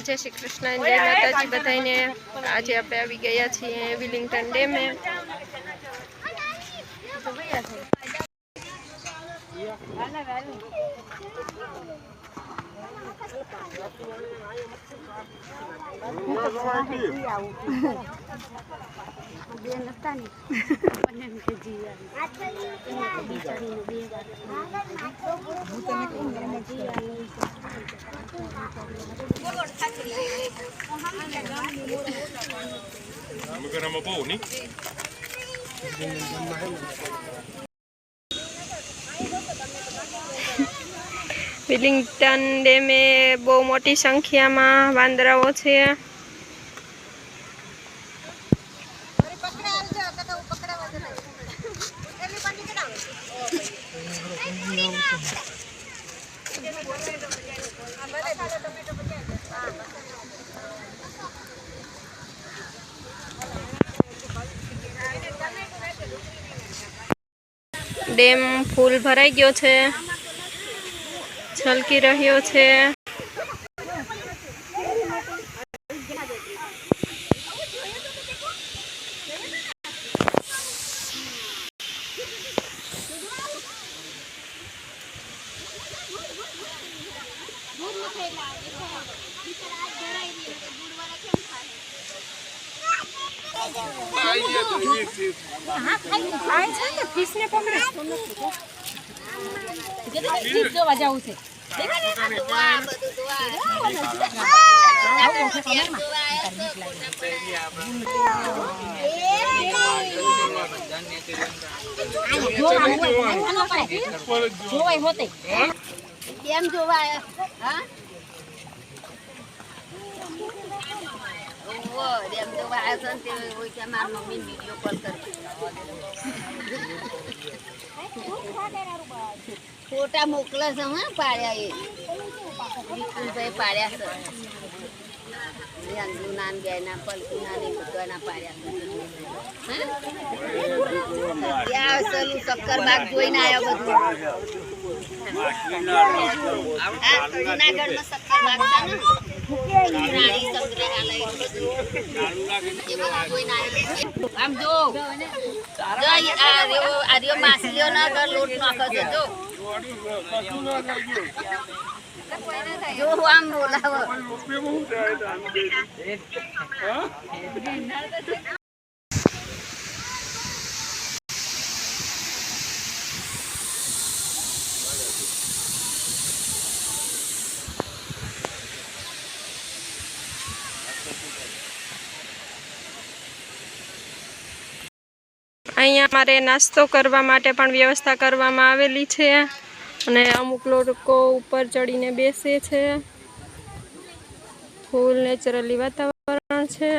જય શ્રી કૃષ્ણ જય માતાજી બધાને આજે આપણે આવી ગયા છીએ વિલિંગ્ટન ડેમે. બહુ નહીં વિલિંગ્ટન ડેમે બહુ મોટી સંખ્યામાં વાંદરાઓ છે. ડેમ ફૂલ ભરાઈ ગયો છે છલકી રહ્યો છે જોવા જવું છે. જોવાય હોતે કેમ જોવાય હા? ઓહો કેમ જોવાય? ને હોય કે મારી મમ્મી વીડિયો કોલ કરી ફોટા મોકલે છે હા પાડ્યા એ. વિપુલભાઈ પાડ્યા છે. અંજુના ને બેના પલકુના ને બધાના પાડ્યા છે. પાડ્યા ત્યાં સલું શક્કર બાગ જોઈને આવ્યો બધું. જુનાગઢમાં શક્કર બાગ છે ને? આમ જો જો આ રહ્યો આ રહ્યો માછલીઓ ના ઘર લોટ નાખે છે જો જો આમ બોલાવો અહીંયા અમારે નાસ્તો કરવા માટે પણ વ્યવસ્થા કરવામાં આવેલી છે અને અમુક લોકો ઉપર ચડીને બેસે છે. ફૂલ નેચરલી વાતાવરણ છે.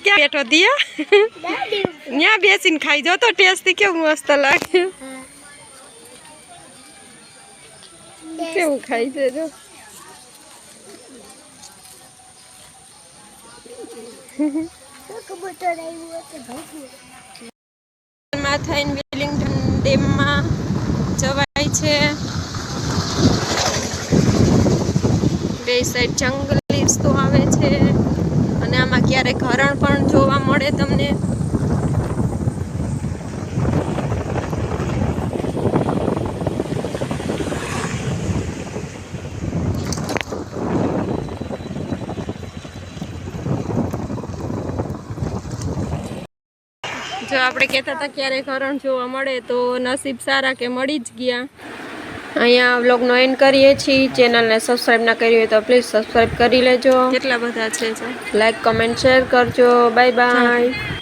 ક્યાં બેઠો દિયા? ત્યાં બેસીને ખાઈ જો તો ટેસ્ટી કેવું મસ્ત લાગે. કેવું ખાઈ છે જો. માં થઈને વિલિંગ્ટન ડેમમાં જવાય છે. બે સાઈડ જંગલી તો આવે છે. અને આમાં ક્યારેક હરણ પણ જોવા મળે તમને. જો આપણે કહેતા હતા ક્યારેક હરણ જોવા મળે તો નસીબ સારા કે મળી જ ગયા. અહીંયા વ્લોગનો એન્ડ કરીએ છીએ. ચેનલને સબસ્ક્રાઇબ ના કરી હોય તો પ્લીઝ સબસ્ક્રાઇબ કરી લેજો. કેટલા બધા છે લાઈક કમેન્ટ શેર કરજો. Bye bye